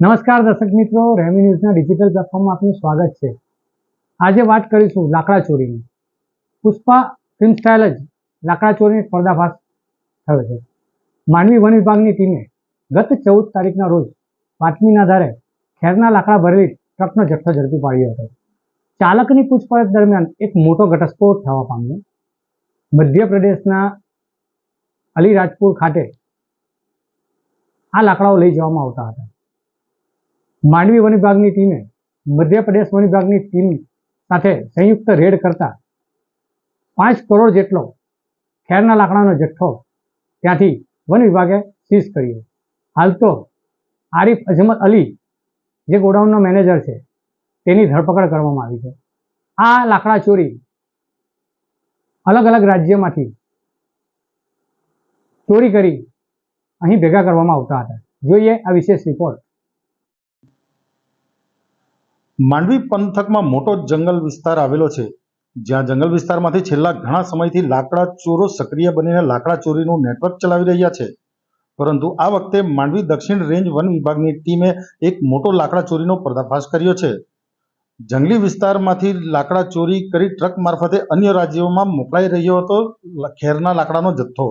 નમસ્કાર દર્શક મિત્રો રેમી ન્યૂઝના ડિજિટલ પ્લેટફોર્મમાં આપનું સ્વાગત છે. આજે વાત કરીશું લાકડા ચોરીની. પુષ્પા ફિલ્મ સ્ટાઇલ જ લાકડા ચોરીનો પર્દાફાશ થયો છે. માનવી વન વિભાગની ટીમે ગત ચૌદ તારીખના રોજ બાતમીના આધારે ખેરના લાકડા ભરેલી ટ્રકનો જથ્થો ઝડપી પાડ્યો હતો. ચાલકની પૂછપરછ દરમિયાન એક મોટો ઘટસ્ફોટ થવા પામ્યો. મધ્યપ્રદેશના અલીરાજપુર ખાતે આ લાકડાઓ લઈ જવામાં આવતા હતા. માંડવી વન વિભાગની ટીમે મધ્યપ્રદેશ વન વિભાગની ટીમ સાથે સંયુક્ત રેડ કરતા પાંચ કરોડ જેટલો ખેરના લાકડાનો જથ્થો ત્યાંથી વન વિભાગે સીઝ કર્યો. હાલ તો આરિફ અજમત અલી, જે ગોડાઉનનો મેનેજર છે, તેની ધરપકડ કરવામાં આવી છે. આ લાકડા ચોરી અલગ અલગ રાજ્યમાંથી ચોરી કરી અહીં ભેગા કરવામાં આવતા હતા. જોઈએ આ વિશેષ રિપોર્ટ માંડવી પંથકમાં મોટો જંગલ વિસ્તાર આવેલો છે. જ્યાં જંગલ વિસ્તારમાંથી છેલ્લા ઘણા સમયથી લાકડા ચોરો સક્રિય બનીને લાકડા ચોરીનું નેટવર્ક ચલાવી રહ્યા છે. પરંતુ આ વખતે માંડવી દક્ષિણ રેન્જ વન વિભાગની ટીમે એક મોટો લાકડા ચોરીનો પર્દાફાશ કર્યો છે. જંગલી વિસ્તારમાંથી લાકડા ચોરી કરી ટ્રક મારફતે અન્ય રાજ્યોમાં મોકલાઈ રહ્યો હતો ખેરના લાકડાનો જથ્થો.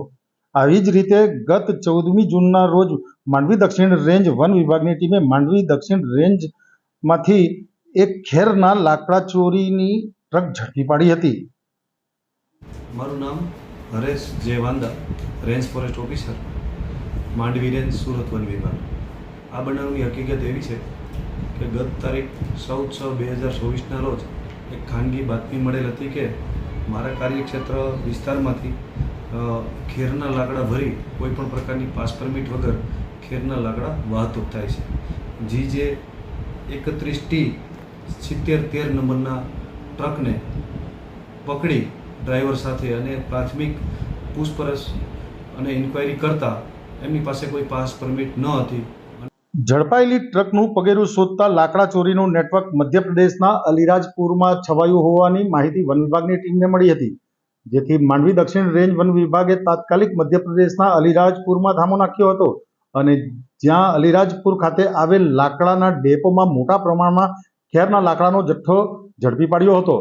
આવી જ રીતે ગત ચૌદમી જૂનના રોજ માંડવી દક્ષિણ રેન્જ વન વિભાગની ટીમે માંડવી દક્ષિણ રેન્જમાંથી એક ખેરના લાકડા ચોરીની ટ્રક ઝડપી પાડી હતી. મારું નામ હરેશ જે વાંદા range forest officer, Mandvi range, Surat one વિભાગ. આ બનાવની હકીકત એવી છે કે ગત તારીખ ચૌદ છ બે હજાર ચોવીસના રોજ એક ખાનગી બાતમી મળેલ હતી કે મારા કાર્યક્ષેત્ર વિસ્તારમાંથી ખેરના લાકડા ભરી કોઈપણ પ્રકારની પાસ પરમિટ વગર ખેરના લાકડા વાહતુક થાય છે. જી જે એકત્રીસ ટી સિત્તેર તેર નંબરના ટ્રકને પકડી ડ્રાઈવર સાથે અને પ્રાથમિક પૂછપરછ અને ઇન્કવાયરી કરતા એમની પાસે કોઈ પાસ પરમિટ ન હતી. ઝડપાયેલી ટ્રકનું પગેરું શોધતા લાકડા ચોરીનું નેટવર્ક મધ્યપ્રદેશના અલીરાજપુરમાં છવાયું હોવાની માહિતી વન વિભાગની ટીમને મળી હતી, જેથી માંડવી દક્ષિણ રેન્જ વન વિભાગે તાત્કાલિક મધ્યપ્રદેશના અલીરાજપુરમાં ધામો નાખ્યો હતો અને જ્યાં અલીરાજપુર ખાતે આવેલ લાકડાના ડેપોમાં મોટા પ્રમાણમાં ખેરના લાકડાનો જથ્થો ઝડપી પાડ્યો હતો.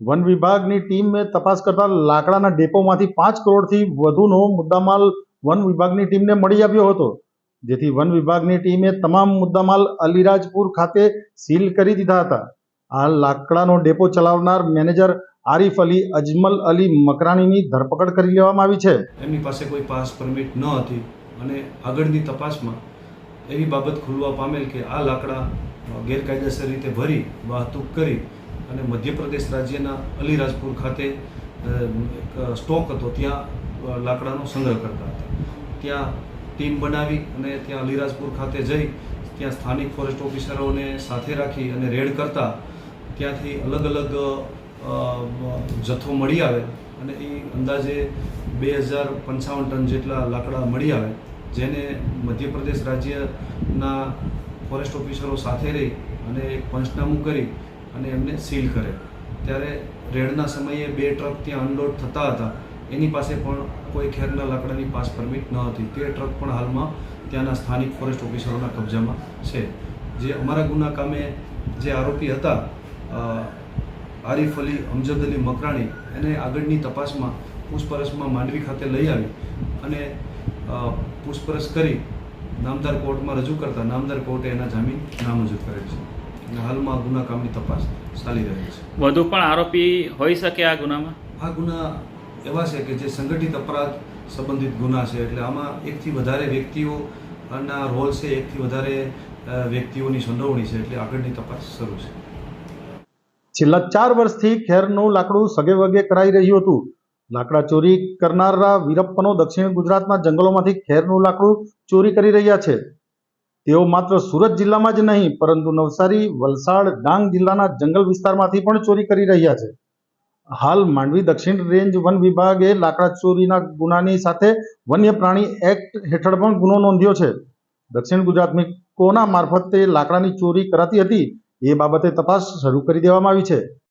વન વિભાગની ટીમે તપાસ કરતા લાકડાના ડેપોમાંથી પાંચ કરોડથી વધુનો મુદ્દામાલ વન વિભાગની ટીમને મળી આવ્યો હતો. જેથી વન વિભાગની ટીમે તમામ મુદ્દામાલ અલીરાજપુર ખાતે સીલ કરી દીધા હતા. આ લાકડાનો ડેપો ચલાવનાર મેનેજર આરિફ અલી, અજમલ અલી મકરાણીની ધરપકડ કરી લેવામાં આવી છે. એમની પાસે કોઈ પાસ પરમિટ ન હતી અને આગળની તપાસમાં એવી બાબત ખુલવા પામેલ કે આ લાકડા ગેરકાયદેસર રીતે ભરી વાહતૂક કરી અને મધ્યપ્રદેશ રાજ્યના અલીરાજપુર ખાતે સ્ટોક હતો. ત્યાં લાકડાનો સંગ્રહ કરતા હતા. ત્યાં ટીમ બનાવી અને ત્યાં અલીરાજપુર ખાતે જઈ, ત્યાં સ્થાનિક ફોરેસ્ટ ઓફિસરોને સાથે રાખી અને રેડ કરતા ત્યાંથી અલગ અલગ જથ્થો મળી આવે અને એ અંદાજે બે હજાર પંચાવન ટન જેટલા લાકડા મળી આવે, જેને મધ્યપ્રદેશ રાજ્યના ફોરેસ્ટ ઓફિસરો સાથે રહી અને એક પંચનામું કરી અને એમને સીલ કરે. ત્યારે રેડના સમયે બે ટ્રક ત્યાં અનલોડ થતા હતા. એની પાસે પણ કોઈ ખેરના લાકડાની પાસ પરમિટ ન હતી. તે ટ્રક પણ હાલમાં ત્યાંના સ્થાનિક ફોરેસ્ટ ઓફિસરોના કબજામાં છે. જે અમારા ગુના કામે જે આરોપી હતા આરિફ અલી, અમજદ અલી મકરાણી, એને આગળની તપાસમાં પૂછપરછમાં માંડવી ખાતે લઈ આવી અને પૂછપરછ કરી નામદાર કોર્ટમાં રજૂ કરતા નામદાર કોર્ટે એના જામીન નામંજૂર કરેલ છે. અને હાલમાં ગુના કામની તપાસ ચાલી રહી છે. વધુ પણ આરોપી હોઈ શકે આ ગુનામાં? આ ગુના એવા છે કે જે સંગઠિત અપરાધ સંબંધિત ગુના છે. એટલે આમાં એકથી વધારે વ્યક્તિઓ ના રોલ છે એકથી વધારે વ્યક્તિઓની સંડોવણી છે. એટલે આગળની તપાસ શરૂ છે. છેલ્લા ચાર વર્ષથી ખેરનું લાકડું સગે વગે કરાઈ રહ્યું હતું. લાકડા ચોરી કરનારા વીરપ્પનો દક્ષિણ ગુજરાતના જંગલોમાંથી ખેરનું લાકડું ચોરી કરી રહ્યા છે. તેઓ માત્ર સુરત જિલ્લામાં જ નહીં, પરંતુ નવસારી, વલસાડ, ડાંગ જિલ્લાના જંગલ વિસ્તારમાંથી પણ ચોરી કરી રહ્યા છે. હાલ માંડવી દક્ષિણ રેન્જ વન વિભાગે લાકડા ચોરીના ગુનાની સાથે વન્ય પ્રાણી એક્ટ હેઠળ પણ ગુનો નોંધ્યો છે. દક્ષિણ ગુજરાતની કોના મારફતે લાકડાની ચોરી કરાતી હતી એ બાબતે તપાસ શરૂ કરી દેવામાં આવી છે.